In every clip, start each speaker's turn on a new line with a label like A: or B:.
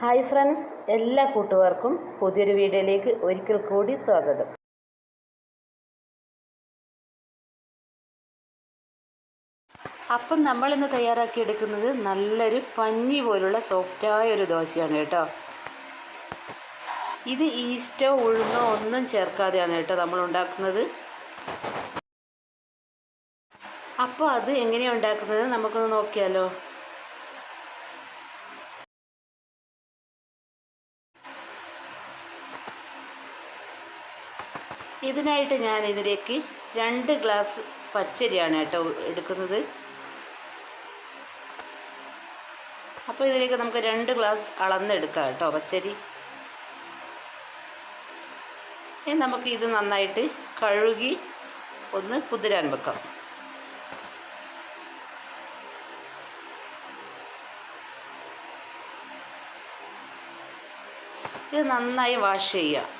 A: Hi friends എല്ലാ കൂട്ടുകാർക്കും പുതിയൊരു വീഡിയോയിലേക്ക് ഒരിക്കൽ കൂടി സ്വാഗതം. അപ്പം നമ്മളിന്ന് തയ്യാറാക്കി എടുക്കുന്നത് നല്ലൊരു പഞ്ഞി പോലുള്ള സോഫ്റ്റായ ഒരു ദോശയാണ് കേട്ടോ. ഇത് ഈസ്റ്റോ ഉഴുന്നോ ഒന്നും ചേർക്കാതെയാണ് കേട്ടോ നമ്മൾ ഉണ്ടാക്കുന്നത്. അപ്പോൾ അത് എങ്ങനെയാണ് ഉണ്ടാക്കുന്നത്? നമുക്കൊന്ന് നോക്കിയാലോ. ഇതിനായിട്ട് ഞാൻ ഇതിലേക്ക് രണ്ട് ഗ്ലാസ് പച്ചരിയാണ് കേട്ടോ എടുക്കുന്നത്. അപ്പോൾ ഇതിലേക്ക് നമുക്ക് രണ്ട് ഗ്ലാസ് അളന്നെടുക്കാം കേട്ടോ പച്ചരി. നമുക്ക് ഇത് നന്നായിട്ട് കഴുകി ഒന്ന് കുതിരാൻ വെക്കാം. ഇത് നന്നായി വാഷ് ചെയ്യുക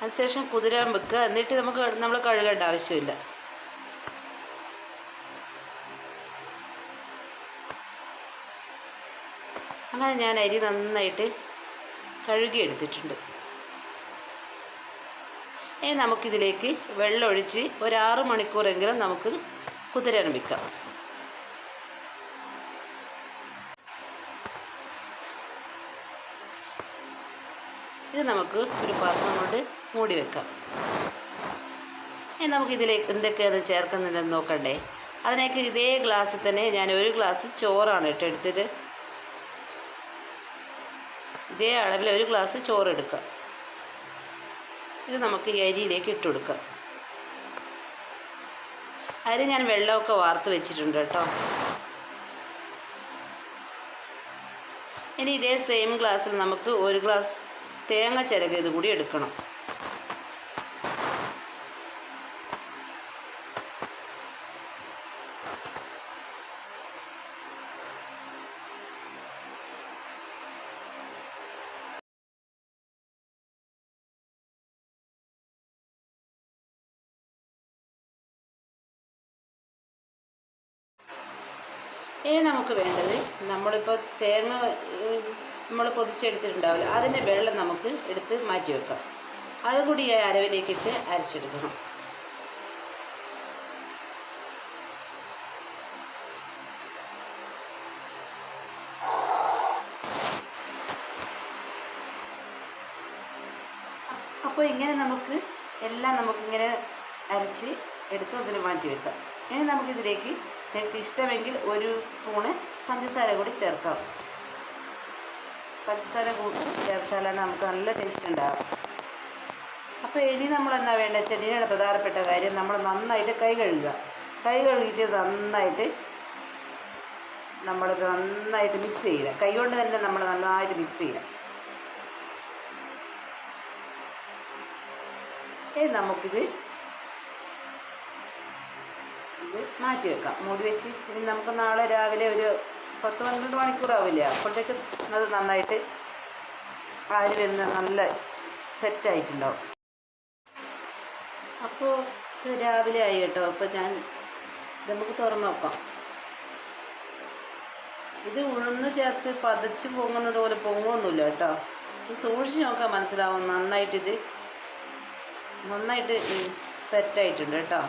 A: അതിനുശേഷം കുതിരാൻ വെക്കുക എന്നിട്ട് നമുക്ക് നമ്മൾ കഴുകേണ്ട ആവശ്യമില്ല. അങ്ങനെ ഞാൻ അരി നന്നായിട്ട് കഴുകി എടുത്തിട്ടുണ്ട് ഇനി നമുക്കിതിലേക്ക് വെള്ളമൊഴിച്ച് ഒരാറ് മണിക്കൂറെങ്കിലും നമുക്ക് കുതിരാൻ വെക്കാം. ഇത് നമുക്ക് ഒരു പാത്രം കൊണ്ട് മൂടി വെക്കാം. ഇനി നമുക്ക് ഇതിലേക്ക് എന്തൊക്കെയാണ് ചേർക്കുന്നുണ്ടെന്ന് നോക്കണ്ടേ. അതിനേക്ക് ഇതേ ഗ്ലാസ്സിൽ തന്നെ ഞാൻ ഒരു ഗ്ലാസ് ചോറാണ് ഇട്ട് എടുത്തിട്ട് ഇതേ അളവിൽ ഒരു ഗ്ലാസ് ചോറ് എടുക്കാം. ഇത് നമുക്ക് ഈ അരിയിലേക്ക് ഇട്ട് കൊടുക്കാം. അരി ഞാൻ വെള്ളമൊക്കെ വാർത്ത് വെച്ചിട്ടുണ്ട് കേട്ടോ. ഇനി ഇതേ സെയിം ഗ്ലാസ്സിൽ നമുക്ക് ഒരു ഗ്ലാസ് തേങ്ങ ചിരകിയത് കൂടി എടുക്കണം. ഇനി നമുക്ക് വേണ്ടത് നമ്മളിപ്പോൾ തേങ്ങ നമ്മൾ പൊതിച്ചെടുത്തിട്ടുണ്ടാവില്ല. അതിന്റെ വെള്ളം നമുക്ക് എടുത്ത് മാറ്റി വെക്കാം അതുകൂടി ഈ അരവിലേക്കിട്ട് അരച്ചെടുക്കണം. അപ്പോൾ ഇങ്ങനെ നമുക്ക് എല്ലാം നമുക്കിങ്ങനെ അരച്ച് എടുത്ത് അതിന് മാറ്റി വെക്കാം. ഇനി നമുക്കിതിലേക്ക് നിങ്ങൾക്ക് ഇഷ്ടമെങ്കിൽ ഒരു സ്പൂണ് പഞ്ചസാര കൂടി ചേർക്കാം. പഞ്ചസാര കൂടി ചേർത്താലാണ് നമുക്ക് നല്ല ടേസ്റ്റ് ഉണ്ടാകും അപ്പോൾ ഇനി നമ്മൾ എന്താ വേണ്ട? ചെടിയുടെ പ്രധാനപ്പെട്ട കാര്യം. നമ്മൾ നന്നായിട്ട് കൈ കഴുകുക. കൈ കഴുകിയിട്ട് നന്നായിട്ട് നമ്മളിത് നന്നായിട്ട് മിക്സ് ചെയ്യുക. കൈ കൊണ്ട് തന്നെ നമ്മൾ നന്നായിട്ട് മിക്സ് ചെയ്യുക. ഇനി നമുക്കിത് ഇത് മാറ്റി വെക്കാം. മൂടി വെച്ച് ഇനി നമുക്ക് നാളെ രാവിലെ ഒരു പത്ത് പന്ത്രണ്ട് മണിക്കൂറാവില്ല അപ്പോഴത്തേക്ക് അത് നന്നായിട്ട് ആര് വരുന്ന നല്ല സെറ്റായിട്ടുണ്ടാവും അപ്പോൾ രാവിലെ ആയി കേട്ടോ. അപ്പോൾ ഞാൻ നമുക്ക് തുറന്നു നോക്കാം. ഇത് ഉഴുന്ന് ചേർത്ത് പതച്ച് പൊങ്ങുന്നത് പോലെ പൊങ്ങുമൊന്നുമില്ല കേട്ടോ. ഇത് സൂക്ഷിച്ച് നോക്കാൻ മനസ്സിലാവും. നന്നായിട്ടിത് നന്നായിട്ട് സെറ്റായിട്ടുണ്ട് കേട്ടോ.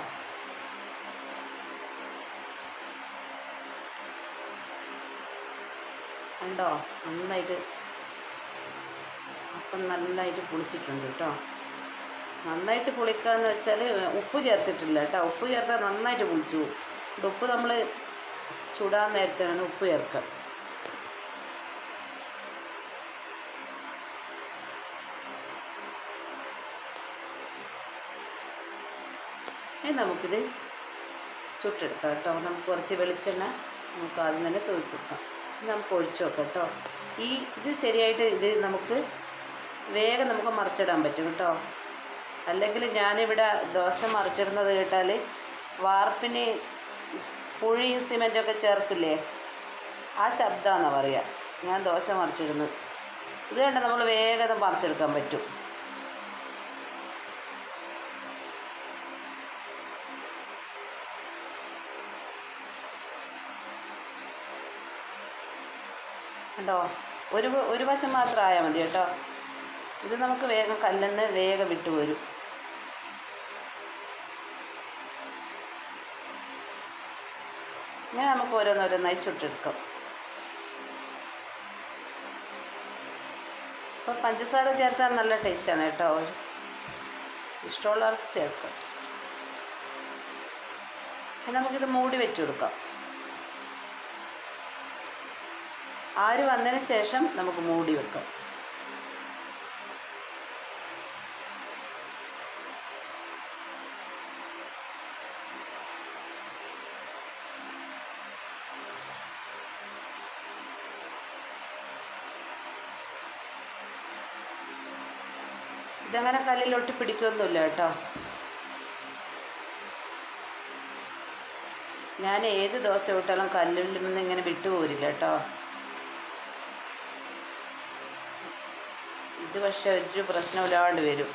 A: കണ്ടോ? നന്നായിട്ട് അപ്പം നന്നായിട്ട് പുളിച്ചിട്ടുണ്ട് കേട്ടോ. നന്നായിട്ട് പുളിക്കാന്ന് വെച്ചാൽ ഉപ്പ് ചേർത്തിട്ടില്ല കേട്ടോ. ഉപ്പ് ചേർത്താൽ നന്നായിട്ട് പുളിച്ചു. ഉപ്പ് നമ്മൾ ചുടാൻ നേരത്തെയാണ് ഉപ്പ് ചേർക്കുക. നമുക്കിത് ചുട്ടെടുക്കാം കേട്ടോ. നമുക്ക് കുറച്ച് വെളിച്ചെണ്ണ നമുക്ക് ആദ്യം തന്നെ തൂക്കി കൊടുക്കാം. നമുക്ക് ഒഴിച്ചു നോക്കാം കേട്ടോ. ഈ ഇത് ശരിയായിട്ട് ഇത് നമുക്ക് വേഗം നമുക്ക് മറിച്ചിടാൻ പറ്റും കേട്ടോ. അല്ലെങ്കിൽ ഞാനിവിടെ ദോശ മറിച്ചിടുന്നത് കേട്ടാൽ വാർപ്പിന് പുഴിയും സിമെന്റൊക്കെ ചേർക്കില്ലേ? ആ ശബ്ദമാണെന്നാണ് പറയുക ഞാൻ ദോശ മറിച്ചിടുന്നത്. ഇത് കണ്ട്? നമ്മൾ വേഗം മറിച്ചെടുക്കാൻ പറ്റും. കണ്ടോ? ഒരു ഒരു വശം മാത്രം ആയാൽ മതി കേട്ടോ. ഇത് നമുക്ക് വേഗം കല്ലെന്ന് വേഗം വിട്ടു വരും. ഇങ്ങനെ നമുക്ക് ഓരോന്നോരോന്നായി ചുട്ടെടുക്കാം. അപ്പോൾ പഞ്ചസാര ചേർത്താൽ നല്ല ടേസ്റ്റാണ് കേട്ടോ. ഇഷ്ടമുള്ളവർക്ക് ചേർക്കാം. നമുക്കിത് മൂടി വെച്ച് കൊടുക്കാം. ആര് വന്നതിന് ശേഷം നമുക്ക് മൂടി വെക്കാം. ഇതങ്ങനെ കല്ലിലൊട്ടി പിടിക്കൊന്നുമില്ല കേട്ടോ. ഞാൻ ഏത് ദോശ വിട്ടാലും കല്ലിൽ നിന്ന് ഇങ്ങനെ വിട്ടുപോരില്ല കേട്ടോ. ഇത് പക്ഷെ ഒരു പ്രശ്നമില്ലാണ്ട് വരും.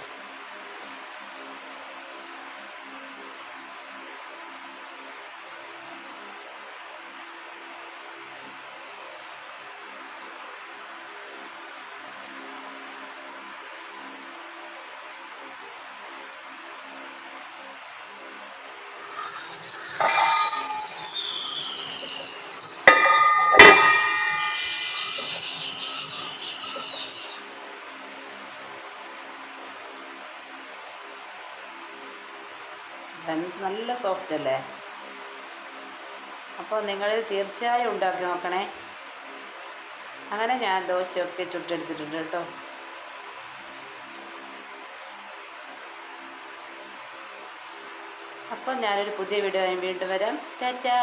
A: എന്ത് നല്ല സോഫ്റ്റ് അല്ലേ? അപ്പോൾ നിങ്ങൾ തീർച്ചയായും ഉണ്ടാക്കി നോക്കണേ. അങ്ങനെ ഞാൻ ദോശയൊക്കെ ചുട്ടെടുത്തിട്ടുണ്ട് കേട്ടോ. അപ്പോൾ ഞാനൊരു പുതിയ വീഡിയോ വീണ്ടും വരാം. ടാറ്റാ.